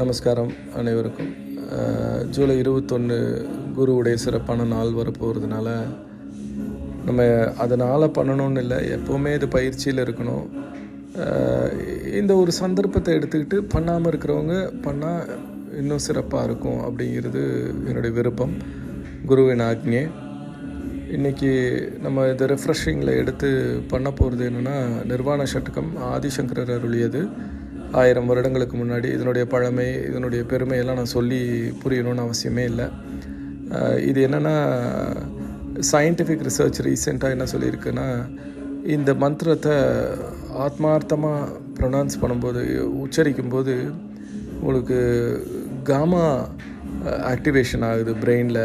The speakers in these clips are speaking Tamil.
நமஸ்காரம் அனைவருக்கும். ஜூலை இருபத்தொன்று குருவுடைய சிறப்பான நாள் வரப்போகிறதுனால நம்ம அதனால் பண்ணணும்னு இல்லை எப்போவுமே இது பயிற்சியில் இருக்கணும். இந்த ஒரு சந்தர்ப்பத்தை எடுத்துக்கிட்டு பண்ணாமல் இருக்கிறவங்க பண்ணால் இன்னும் சிறப்பாக இருக்கும் அப்படிங்கிறது என்னுடைய விருப்பம். குருவின் ஆக்ஞே. இன்றைக்கி நம்ம இதை ரெஃப்ரெஷிங்கில் எடுத்து பண்ண போகிறது என்னென்னா நிர்வாண சட்டகம் ஆதிசங்கரர் அருளியது. ஆயிரம் வருடங்களுக்கு முன்னாடி இதனுடைய பழமை இதனுடைய பெருமையெல்லாம் நான் சொல்லி புரியணும்னு அவசியமே இல்லை. இது என்னென்னா சயின்டிஃபிக் ரிசர்ச் ரீசெண்டாக என்ன சொல்லியிருக்குன்னா இந்த மந்திரத்தை ஆத்மார்த்தமாக ப்ரொனவுன்ஸ் பண்ணும்போது உச்சரிக்கும்போது உங்களுக்கு காமா ஆக்டிவேஷன் ஆகுது பிரெயினில்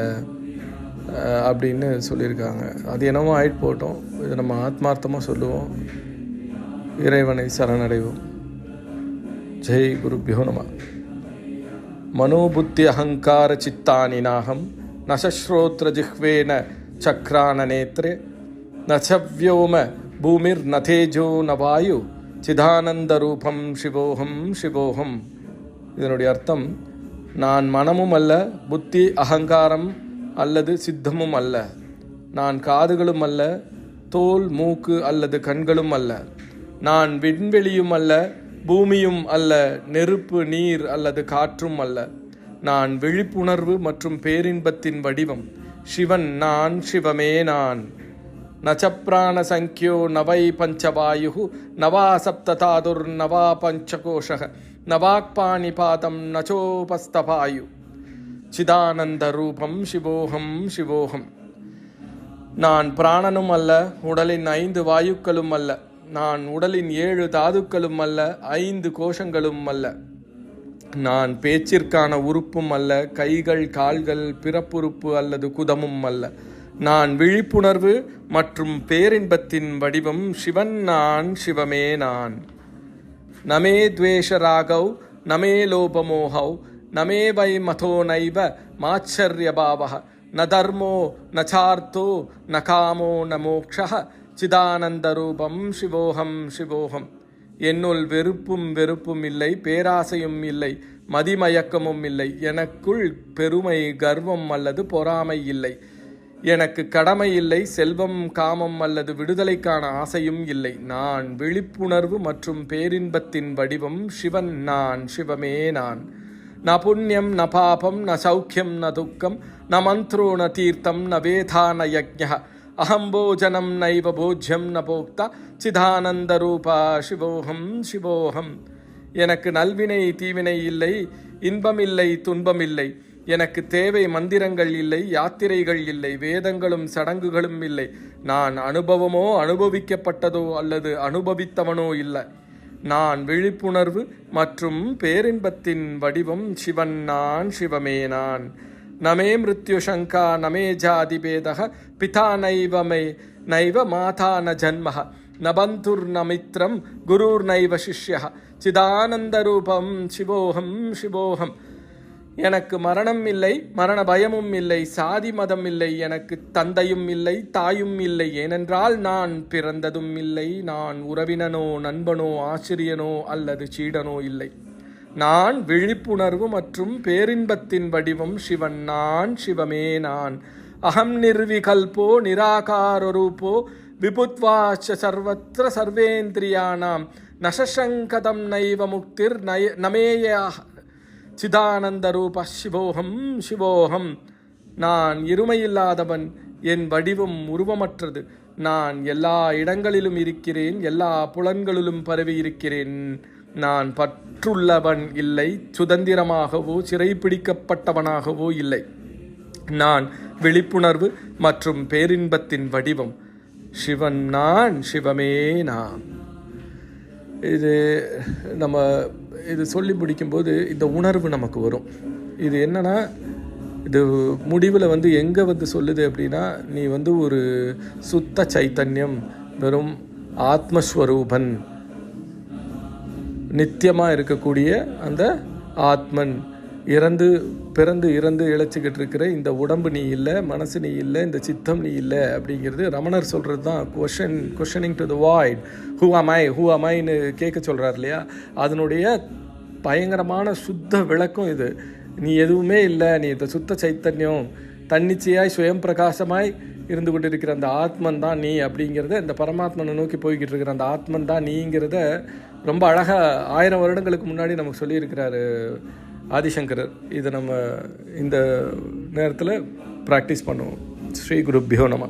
அப்படின்னு சொல்லியிருக்காங்க. அது என்னவோ ஆயிட்டு போட்டோம் இதை நம்ம ஆத்மார்த்தமாக சொல்லுவோம். இறைவனை சரணடைவோம். ஜெய் குருபியோ நம மனோபுத்தி அகங்கார சித்தானி நாகம் நசஸ்ரோத்ர ஜிஹ்வேன சக்ரான நேத்ரே நச்சவ்யோம பூமிர் நதேஜோ ந வாயு சிதானந்த ரூபம் சிவோகம் சிவோகம் இதனுடைய அர்த்தம் நான் மனமும் அல்ல புத்தி அகங்காரம் அல்லது சித்தமும் அல்ல. நான் காதுகளும் அல்ல தோல் மூக்கு அல்லது கண்களும் அல்ல. நான் விண்வெளியும் அல்ல பூமியும் அல்ல நெருப்பு நீர் அல்லது காற்றும் அல்ல. நான் விழிப்புணர்வு மற்றும் பேரின்பத்தின் வடிவம். சிவன் நான் சிவமே நான். நச்சப்ராண சங்கியோ நவை பஞ்சவாயு நவா சப்ததாதுர் நவா பஞ்சகோஷக நவாக்பாணி பாதம் நச்சோபஸ்தபாயு. சிதானந்த ரூபம் சிவோகம் சிவோகம். நான் பிராணனும் அல்ல உடலின் ஐந்து வாயுக்களும் அல்ல. நான் உடலின் ஏழு தாதுக்களும் அல்ல ஐந்து கோஷங்களும் அல்ல. நான் பேச்சிற்கான உறுப்பும் அல்ல கைகள் கால்கள் பிறப்புறுப்பு அல்லது குதமும் அல்ல. நான் விழிப்புணர்வு மற்றும் பேரின்பத்தின் வடிவம் சிவன் நான் சிவமே நான். நமே துவேஷராகவ் நமே லோபமோகவ் நமே வை மதோ நைவ மாச்சரியபாவः ந தர்மோ ந சார்த்தோ ந காமோ ந மோக்ஷ சிதானந்தரூபம் சிவோகம் சிவோகம் என்னுள் வெறுப்பும் வெறுப்பும் இல்லை பேராசையும் இல்லை மதிமயக்கமும் இல்லை. எனக்குள் பெருமை கர்வம் அல்லது பொறாமை இல்லை. எனக்கு கடமை இல்லை செல்வம் காமம் அல்லது விடுதலைக்கான ஆசையும் இல்லை. நான் விழிப்புணர்வு மற்றும் பேரின்பத்தின் வடிவம் சிவன் நான் சிவமே நான். ந புண்ணியம் ந பாபம் ந சௌக்கியம் ந துக்கம் ந மந்த்ரோ ந தீர்த்தம் ந வேதா ந யஜ்ஞ அகம்போஜனம் நைவ போஜ்யம் ந போக்தா சிதானந்த ரூபா சிவோகம் சிவோகம் எனக்கு நல்வினை தீவினை இல்லை இன்பமில்லை துன்பமில்லை எனக்கு தேவை மந்திரங்கள் இல்லை யாத்திரைகள் இல்லை வேதங்களும் சடங்குகளும் இல்லை. நான் அனுபவமோ அனுபவிக்கப்பட்டதோ அல்லது அனுபவித்தவனோ இல்லை. நான் விழிப்புணர்வு மற்றும் பேரின்பத்தின் வடிவம் சிவன் நான் சிவமே நான். நமே மிருத்யுசங்கா நமே ஜாதிபேதக பிதா நைவ மே நைவ மாதா ந ஜன்ம ந ந மித்ரம் குருர் நைவ சிஷ்ய சிதானந்த ரூபம் சிவோகம் சிவோகம் எனக்கு மரணம் இல்லை மரண பயமும் இல்லை சாதி மதம் இல்லை எனக்கு தந்தையும் இல்லை தாயும் இல்லை ஏனென்றால் நான் பிறந்ததும் இல்லை நான் உறவினனோ நண்பனோ ஆசிரியனோ அல்லது சீடனோ இல்லை. நான் விழிப்புணர்வு மற்றும் பேரின்பத்தின் வடிவம் சிவன் நான் சிவமே நான். அகம் நிர்விகல்போ நிராகாரரூபோ விபுத்வாச்ச சர்வத்திர சர்வேந்திரியானாம். நசசங்கதம் நைவ முக்திர் நய நமேய சிதானந்த ரூப சிவோகம் சிவோகம். நான் இருமையில்லாதவன் என் வடிவம் உருவமற்றது. நான் எல்லா இடங்களிலும் இருக்கிறேன் எல்லா புலன்களிலும் பரவி இருக்கிறேன் நான் பற்றுள்ளவன் இல்லை சுதந்திரமாகவோ சிறைப்பிடிக்கப்பட்டவனாகவோ இல்லை. நான் விழிப்புணர்வு மற்றும் பேரின்பத்தின் வடிவம். சிவன் நான் சிவமே நான் இது நம்ம இது சொல்லி முடிக்கும்போது இந்த உணர்வு நமக்கு வரும். இது என்னன்னா இது முடிவில் வந்து எங்கே வந்து சொல்லுது அப்படின்னா நீ வந்து ஒரு சுத்த சைத்தன்யம் வெறும் ஆத்மஸ்வரூபன் நித்தியமாக இருக்கக்கூடிய அந்த ஆத்மன். இறந்து பிறந்து இறந்து இழைச்சிக்கிட்டு இருக்கிற இந்த உடம்பு நீ இல்லை மனசு நீ இல்லை இந்த சித்தம் நீ இல்லை அப்படிங்கிறது ரமணர் சொல்கிறது தான் question questioning to the void who am I who அமைன்னு கேட்க சொல்கிறார் இல்லையா? அதனுடைய பயங்கரமான சுத்த விளக்கம் இது. நீ எதுவுமே இல்லை நீ இந்த சுத்த சைத்தன்யம் தன்னிச்சையாய் சுயம் பிரகாசமாய் இருந்து கொண்டு இருக்கிற அந்த ஆத்மன் தான் நீ அப்படிங்கிறத இந்த பரமாத்மனை நோக்கி போய்கிட்டு இருக்கிற அந்த ஆத்மன் தான் நீங்கிறத ரொம்ப அழகாக ஆயிரம் வருடங்களுக்கு முன்னாடி நமக்கு சொல்லியிருக்கிறாரு ஆதிசங்கரர். இதை நம்ம இந்த நேரத்தில் ப்ராக்டிஸ் பண்ணுவோம். ஸ்ரீ குருப்பியோ நம்ம